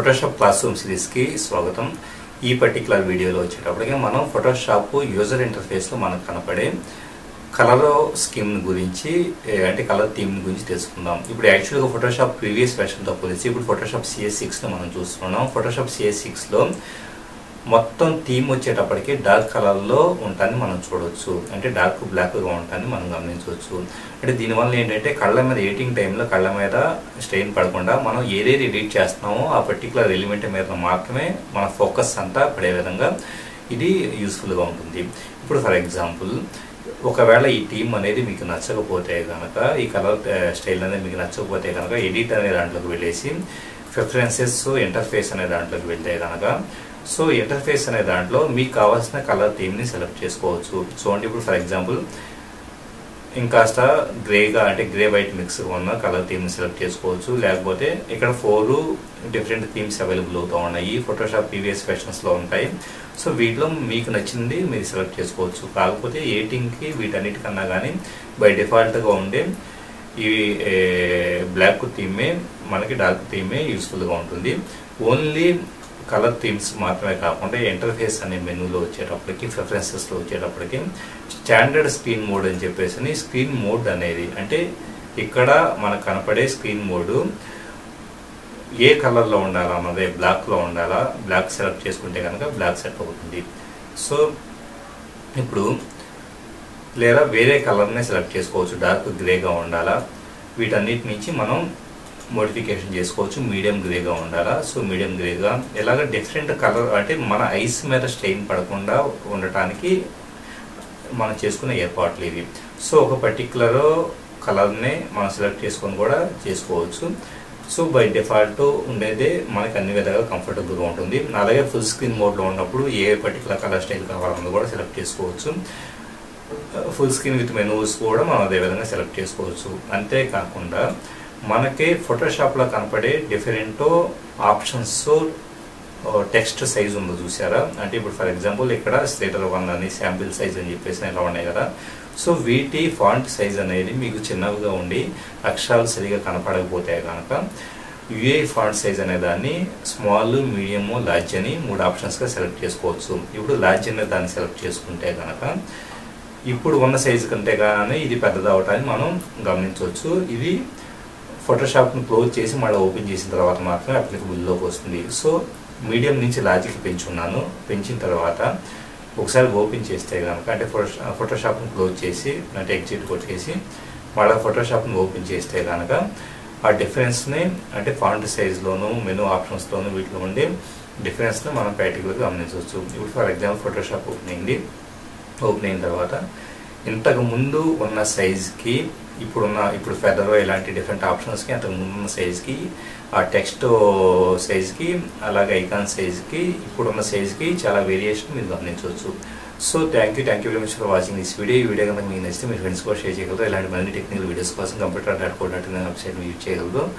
Photoshop class room సిరీస్కి స్వాగతం. ఈ particular వీడియోలో వచ్చేటప్పటికి మనం ఫోటోషాప్ యూజర్ ఇంటర్ఫేస్లో మనకు కనపడే కలర్ స్కీమ్ గురించి అంటే కలర్ థీమ్ గురించి తెలుసుకుందాం. ఇప్పుడు యాక్చువల్గా ఫోటోషాప్ ప్రీవియస్ వెర్షన్తో పోలిసి ఇప్పుడు ఫోటోషాప్ సిఎస్ సిక్స్లో మనం చూస్తున్నాం. ఫోటోషాప్ సిఎస్ సిక్స్లో మొత్తం థీమ్ వచ్చేటప్పటికి డార్క్ కలర్లో ఉంటాన్ని మనం చూడవచ్చు అంటే డార్క్ బ్లాక్గా ఉంటాన్ని మనం గమనించవచ్చు. అంటే దీనివల్ల ఏంటంటే కళ్ళ మీద ఎడిటింగ్ టైంలో కళ్ళ మీద స్ట్రెయిన్ పడకుండా మనం ఏదేది ఎడిట్ చేస్తున్నామో ఆ పర్టికులర్ ఎలిమెంట్ మీద మాత్రమే మన ఫోకస్ అంతా పడే విధంగా ఇది యూస్ఫుల్గా ఉంటుంది. ఇప్పుడు ఫర్ ఎగ్జాంపుల్ ఒకవేళ ఈ థీమ్ అనేది మీకు నచ్చకపోతే కనుక ఈ కలర్ స్టైల్ అనేది మీకు నచ్చకపోతే కనుక ఎడిట్ అనే దాంట్లోకి వెళ్ళేసి ప్రిఫరెన్సెస్ ఇంటర్ఫేస్ అనే దాంట్లోకి వెళ్తే కనుక సో ఇంటర్ఫేస్ అనే దాంట్లో మీకు కావాల్సిన కలర్ థీమ్ని సెలెక్ట్ చేసుకోవచ్చు. సో ఇప్పుడు ఫర్ ఎగ్జాంపుల్ ఇంకాస్త గ్రేగా అంటే గ్రే వైట్ మిక్స్ ఉన్న కలర్ థీమ్ని సెలెక్ట్ చేసుకోవచ్చు. లేకపోతే ఇక్కడ ఫోర్ డిఫరెంట్ థీమ్స్ అవైలబుల్ అవుతూ ఉన్నాయి. ఫోటోషాప్ పీవీఎస్ ఫ్యాషన్స్లో ఉంటాయి. సో వీటిలో మీకు నచ్చింది మీరు సెలెక్ట్ చేసుకోవచ్చు. కాకపోతే ఎయిటింగ్కి వీటన్నిటికన్నా కానీ బై డిఫాల్ట్గా ఉండే ఈ బ్లాక్ థీమే మనకి డార్క్ థీమే యూస్ఫుల్గా ఉంటుంది. ఓన్లీ కలర్ థీమ్స్ మాత్రమే కాకుండా ఇంటర్ఫేస్ అనే మెనూలో వచ్చేటప్పటికి ప్రిఫరెన్సెస్లో వచ్చేటప్పటికి స్టాండర్డ్ స్క్రీన్ మోడ్ అని చెప్పేసి స్క్రీన్ మోడ్ అనేది అంటే ఇక్కడ మనకు కనపడే స్క్రీన్ మోడ్ ఏ కలర్లో ఉండాలా అన్నదే బ్లాక్లో ఉండాలా బ్లాక్ సెలెక్ట్ చేసుకుంటే కనుక బ్లాక్ సెట్ అవుతుంది. సో ఇప్పుడు లేదా వేరే కలర్నే సెలెక్ట్ చేసుకోవచ్చు డార్క్ గ్రేగా ఉండాలా వీటన్నిటి నుంచి మనం మోడిఫికేషన్ చేసుకోవచ్చు. మీడియం గ్రేగా ఉండాలా? సో మీడియం గ్రేగా ఇలాగ డిఫరెంట్ కలర్ అంటే మన ఐస్ మీద స్టెయిన్ పడకుండా ఉండటానికి మనం చేసుకునే ఏర్పాట్లు ఇవి. సో ఒక పర్టికులర్ కలర్ని మనం సెలెక్ట్ చేసుకొని కూడా చేసుకోవచ్చు. సో బై డిఫాల్ట్ ఉండేదే మనకి అన్ని విధాలుగా కంఫర్టబుల్గా ఉంటుంది. అలాగే ఫుల్ స్క్రీన్ మోడ్లో ఉన్నప్పుడు ఏ పర్టికులర్ కలర్ స్టైల్ కావాలన్నది కూడా సెలెక్ట్ చేసుకోవచ్చు. ఫుల్ స్క్రీన్ విత్ మెనూస్ కూడా మనం అదే విధంగా సెలెక్ట్ చేసుకోవచ్చు. అంతేకాకుండా మనకి ఫోటోషాప్లో కనపడే డిఫరెంట్ ఆప్షన్స్ టెక్స్ట్ సైజ్ ఉందో చూసారా అంటే ఇప్పుడు ఫర్ ఎగ్జాంపుల్ ఇక్కడ స్లేటర్ వన్ అని శాంపిల్ సైజ్ అని చెప్పేసి ఇలా ఉన్నాయి కదా. సో వీటి ఫాంట్ సైజ్ అనేది మీకు చిన్నవిగా ఉండి అక్షరాలు సరిగా కనపడకపోతే కనుక యుఏ ఫాంట్ సైజ్ అనే దాన్ని స్మాల్ మీడియం లార్జ్ అని మూడు ఆప్షన్స్గా సెలెక్ట్ చేసుకోవచ్చు. ఇప్పుడు లార్జ్ అనే దాన్ని సెలెక్ట్ చేసుకుంటే కనుక ఇప్పుడు ఉన్న సైజు కంటే కానీ ఇది పెద్దదవటాన్ని మనం గమనించవచ్చు. ఇది ఫోటోషాప్ను క్లోజ్ చేసి మళ్ళీ ఓపెన్ చేసిన తర్వాత మాత్రమే అప్లికబుల్లోకి వస్తుంది. సో మీడియం నుంచి లాజిక్ పెంచున్నాను. పెంచిన తర్వాత ఒకసారి ఓపెన్ చేస్తే కనుక అంటే ఫోటో ఫోటోషాప్ను క్లోజ్ చేసి అంటే ఎగ్జిట్ కొట్టేసి మళ్ళీ ఫోటోషాప్ను ఓపెన్ చేస్తే కనుక ఆ డిఫరెన్స్ని అంటే ఫాంట్ సైజ్లోను మెనూ ఆప్షన్స్లోను వీటిలో ఉండే డిఫరెన్స్ని మనం ప్రాక్టికల్గా గమనించవచ్చు. ఇప్పుడు ఫర్ ఎగ్జాంపుల్ ఫోటోషాప్ ఓపెన్ అయింది ఓపెన్ అయిన తర్వాత ఇంతకు ముందు ఉన్న సైజ్కి ఇప్పుడున్న ఇప్పుడు ఫెదర్ ఇలాంటి డిఫరెంట్ ఆప్షన్స్కి అంతకు ముందు ఉన్న సైజ్కి ఆ టెక్స్ట్ సైజ్కి అలాగే ఐకాన్ సైజ్కి ఇప్పుడున్న సైజ్కి చాలా వేరియేషన్ మీరు గమనించవచ్చు. So thank you thank you very much for watching this video ఈ వీడియో కనుక మీకు నచ్చితే మీ ఫ్రెండ్స్ కూడా షేర్ చేయగలరు. ఇలాంటి మరిన్ని టెక్నికల్ వీడియోస్ కోసం computer dot code dot website use చేయగలరు.